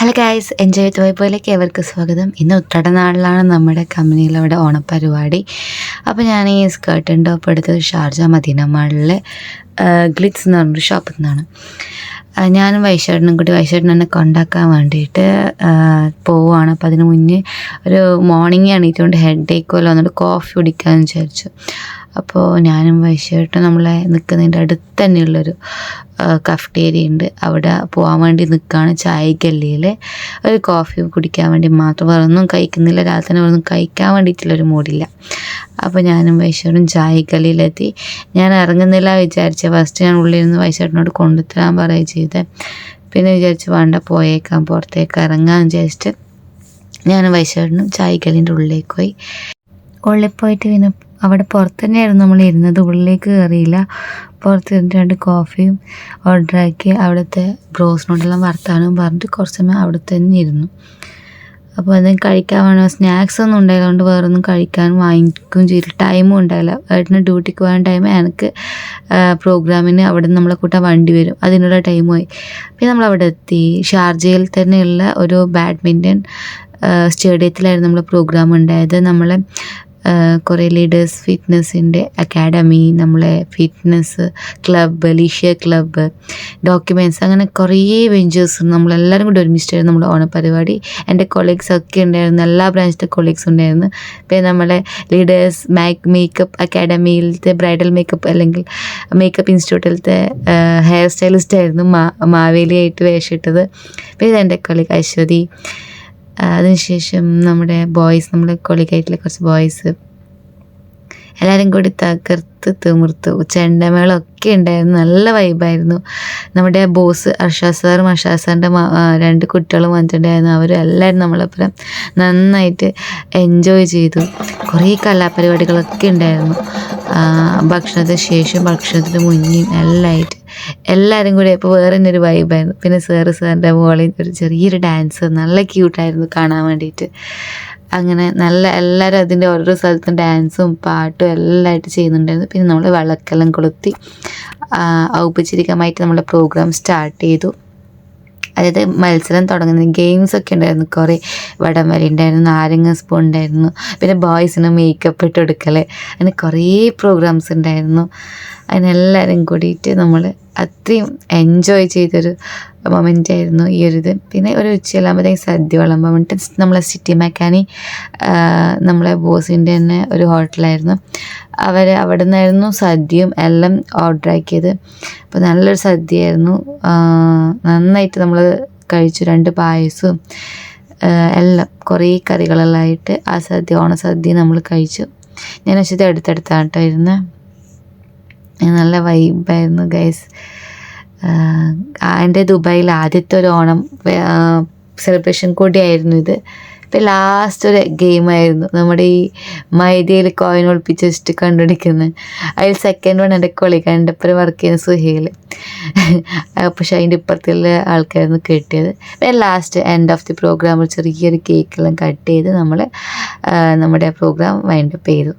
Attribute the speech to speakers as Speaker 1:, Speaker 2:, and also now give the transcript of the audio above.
Speaker 1: Hello guys enjoy with പോയിലേക്ക് ഏവർക്ക് സ്വാഗതം. ഇന്ന് ഉത്രടനാളിലാണ് നമ്മുടെ കമ്പനിയിൽ അവിടെ ഓണപ്പരിപാടി. അപ്പോൾ ഞാൻ ഈ സ്കേർട്ടും ടോപ്പ് എടുത്തത് ഷാർജ മദീന മാളിലെ ഗ്ലിറ്റ്സ് എന്ന് പറഞ്ഞൊരു ഷോപ്പിൽ നിന്നാണ്. ഞാനും വൈശേട്ടനും കൂടി വൈശേട്ടൻ എന്നെ കൊണ്ടാക്കാൻ വേണ്ടിയിട്ട് പോവുകയാണ്. അപ്പോൾ അതിന് മുന്നേ ഒരു മോർണിംഗ് എണീറ്റുകൊണ്ട് ഹെഡ് ഏക്കുമല്ലോ എന്നിട്ട് കോഫി കുടിക്കാമെന്ന് വിചാരിച്ചു. അപ്പോൾ ഞാനും വൈശേട്ടും നമ്മളെ നിൽക്കുന്നതിന്റെ അടുത്ത് തന്നെയുള്ളൊരു കഫ്റ്റേരിയ ഉണ്ട്. അവിടെ പോകാൻ വേണ്ടി നിൽക്കുകയാണ് ചായ ഗല്ലിയിൽ ഒരു കോഫി കുടിക്കാൻ വേണ്ടി മാത്രം. വേറൊന്നും കഴിക്കുന്നില്ല. രാത്രി ഒന്നും കഴിക്കാൻ വേണ്ടിയിട്ടുള്ളൊരു മൂടില്ല അപ്പോൾ ഞാനും വൈശേട്ടും ചായ ഗല്ലിയിലെത്തി ഞാൻ ഇറങ്ങുന്നില്ല വിചാരിച്ച. ഫസ്റ്റ് ഞാൻ ഉള്ളിൽ നിന്ന് വൈശേട്ടനോട് കൊണ്ടുതരാൻ പറയുകയും ചെയ്തത് പിന്നെ വിചാരിച്ച് വേണ്ട പോയേക്കാം പുറത്തേക്ക് ഇറങ്ങാമെന്ന് വിചാരിച്ചിട്ട് ഞാൻ വൈശേട്ടനും ചായ ഗല്ലിന്റെ ഉള്ളിലേക്ക് പോയി. ഉള്ളിൽ പോയിട്ട് പിന്നെ അവിടെ പുറത്ത് തന്നെയായിരുന്നു നമ്മൾ ഇരുന്നത്. ഉള്ളിലേക്ക് കയറിയില്ല പുറത്ത് ഇരുന്നിട്ട് രണ്ട് കോഫിയും ഓർഡറാക്കി അവിടുത്തെ ബ്രോസിനോടെല്ലാം വർത്താനവും പറഞ്ഞിട്ട് കുറച്ച് സമയം അവിടെ തന്നെ ഇരുന്നു. അപ്പോൾ അത് കഴിക്കാൻ വേണം. സ്നാക്സ് ഒന്നും ഉണ്ടായതുകൊണ്ട് വേറെ ഒന്നും കഴിക്കാൻ വാങ്ങിക്കുകയും ചെയ്തില്ല ടൈമും ഉണ്ടായില്ല. ഏട്ടന് ഡ്യൂട്ടിക്ക് പോകാൻ ടൈം എനിക്ക് പ്രോഗ്രാമിന് അവിടെ നിന്ന് നമ്മളെ കൂട്ടാൻ വണ്ടി വരും. അതിനുള്ള ടൈമായി പിന്നെ നമ്മൾ അവിടെ എത്തി. ഷാർജയിൽ തന്നെയുള്ള ഒരു ബാഡ്മിന്റൺ സ്റ്റേഡിയത്തിലായിരുന്നു നമ്മൾ പ്രോഗ്രാം ഉണ്ടായത്. നമ്മളെ കുറേ ലീഡേഴ്സ് ഫിറ്റ്നസിന്റെ അക്കാഡമി നമ്മളെ ഫിറ്റ്നസ് ക്ലബ്ബ് ലീഷ്യ ക്ലബ്ബ് ഡോക്യുമെന്റ്സ് അങ്ങനെ കുറേ വെഞ്ചേഴ്സ് നമ്മളെല്ലാവരും കൂടി ഒരുമിച്ചിട്ടായിരുന്നു നമ്മുടെ ഓണപരിപാടി. എന്റെ കൊളീഗ്സ് ഒക്കെ ഉണ്ടായിരുന്നു എല്ലാ ബ്രാഞ്ചിന്റെ കൊളീഗ്സ് ഉണ്ടായിരുന്നു. പിന്നെ നമ്മളെ ലീഡേഴ്സ് മേക്ക് മേക്കപ്പ് അക്കാഡമിയിലത്തെ ബ്രൈഡൽ മേക്കപ്പ് അല്ലെങ്കിൽ മേക്കപ്പ് ഇൻസ്റ്റിറ്റ്യൂട്ടിലത്തെ ഹെയർ സ്റ്റൈലിസ്റ്റ് ആയിരുന്നു മാ മാവേലിയായിട്ട് വേഷിട്ടത് പിന്നെ എന്റെ കൊളീഗ് അശ്വതി. അതിനുശേഷം നമ്മുടെ ബോയ്സ് നമ്മുടെ കൊളിക്കായിട്ടുള്ള കുറച്ച് ബോയ്സ് എല്ലാവരും കൂടി തകർത്ത് തിമിർത്തു. ചെണ്ടമേളൊക്കെ ഉണ്ടായിരുന്നു നല്ല വൈബായിരുന്നു നമ്മുടെ ബോസ് അർഷാ സാറും അർഷാ സാറിന്റെ രണ്ട് കുട്ടികളും വന്നിട്ടുണ്ടായിരുന്നു. അവരും എല്ലാവരും നമ്മളൊപ്പം നന്നായിട്ട് എൻജോയ് ചെയ്തു. കുറേ കലാപരിപാടികളൊക്കെ ഉണ്ടായിരുന്നു. ഭക്ഷണത്തിന് ശേഷം ഭക്ഷണത്തിന് മുന്നിൽ എല്ലാമായിട്ട് എല്ലാവരും കൂടി ഇപ്പോൾ വേറെ തന്നെ ഒരു വൈബായിരുന്നു പിന്നെ സാറ് സാറിന്റെ മോളിൽ ഒരു ചെറിയൊരു ഡാൻസ് നല്ല ക്യൂട്ടായിരുന്നു കാണാൻ വേണ്ടിയിട്ട് അങ്ങനെ നല്ല എല്ലാവരും അതിന്റെ ഓരോ സ്ഥലത്തും ഡാൻസും പാട്ടും എല്ലാമായിട്ട് ചെയ്യുന്നുണ്ടായിരുന്നു. പിന്നെ നമ്മൾ വിളക്കെല്ലാം കൊളുത്തി ഔപചാരികമായിട്ട് നമ്മുടെ പ്രോഗ്രാം സ്റ്റാർട്ട് ചെയ്തു. അതായത് മത്സരം തുടങ്ങുന്ന ഗെയിംസ് ഒക്കെ ഉണ്ടായിരുന്നു. കുറേ വടംവലി ഉണ്ടായിരുന്നു നാരങ്ങ സ്പൂൺ ഉണ്ടായിരുന്നു പിന്നെ ബോയ്സിന് മേക്കപ്പ് ഇട്ട് കൊടുക്കൽ അങ്ങനെ കുറേ പ്രോഗ്രാംസ് ഉണ്ടായിരുന്നു. അതിനെല്ലാവരും കൂടിയിട്ട് നമ്മൾ അത്രയും എൻജോയ് ചെയ്തൊരു മൊമെന്റ് ആയിരുന്നു ഈ ഒരു ഇത്. പിന്നെ ഒരു ഉച്ചയാകുമ്പോഴത്തേക്ക് സദ്യ വിളമ്പാൻ നമ്മളെ സിറ്റി മെക്കാനി നമ്മളെ ബോസിന്റെ തന്നെ ഒരു ഹോട്ടലായിരുന്നു അവർ അവിടെ നിന്നായിരുന്നു സദ്യയും എല്ലാം ഓർഡർ ആക്കിയത്. അപ്പോൾ നല്ലൊരു സദ്യയായിരുന്നു. നന്നായിട്ട് നമ്മൾ കഴിച്ചു. രണ്ട് പായസവും എല്ലാം കുറേ കറികളെല്ലാം ആയിട്ട് ആ സദ്യ ഓണസദ്യ നമ്മൾ കഴിച്ചു. ഞാൻ പക്ഷേ അടുത്തടുത്താട്ടോ ഇരുന്നത് നല്ല വൈബായിരുന്നു ഗൈസ് എന്റെ ദുബായിൽ ആദ്യത്തെ ഒരു ഓണം സെലിബ്രേഷൻ കൂടിയായിരുന്നു ഇത്. ഇപ്പം ലാസ്റ്റ് ഒരു ഗെയിമായിരുന്നു നമ്മുടെ ഈ മൈദയിൽ കോയിൻ ഒളിപ്പിച്ച് വെച്ചിട്ട് കണ്ടുപിടിക്കുന്നത് അതിൽ സെക്കൻഡ് വൺ എന്റെ കൊളി ഒപ്പം വർക്ക് ചെയ്യുന്ന സുഹേൽ. പക്ഷെ അതിന്റെ ഇപ്പുറത്തുള്ള ആൾക്കാരായിരുന്നു കിട്ടിയത്. പിന്നെ last end of the programme ഒരു ചെറിയൊരു കേക്കെല്ലാം കട്ട് ചെയ്ത് നമ്മൾ നമ്മുടെ പ്രോഗ്രാം വൈൻഡപ്പ് ചെയ്തു.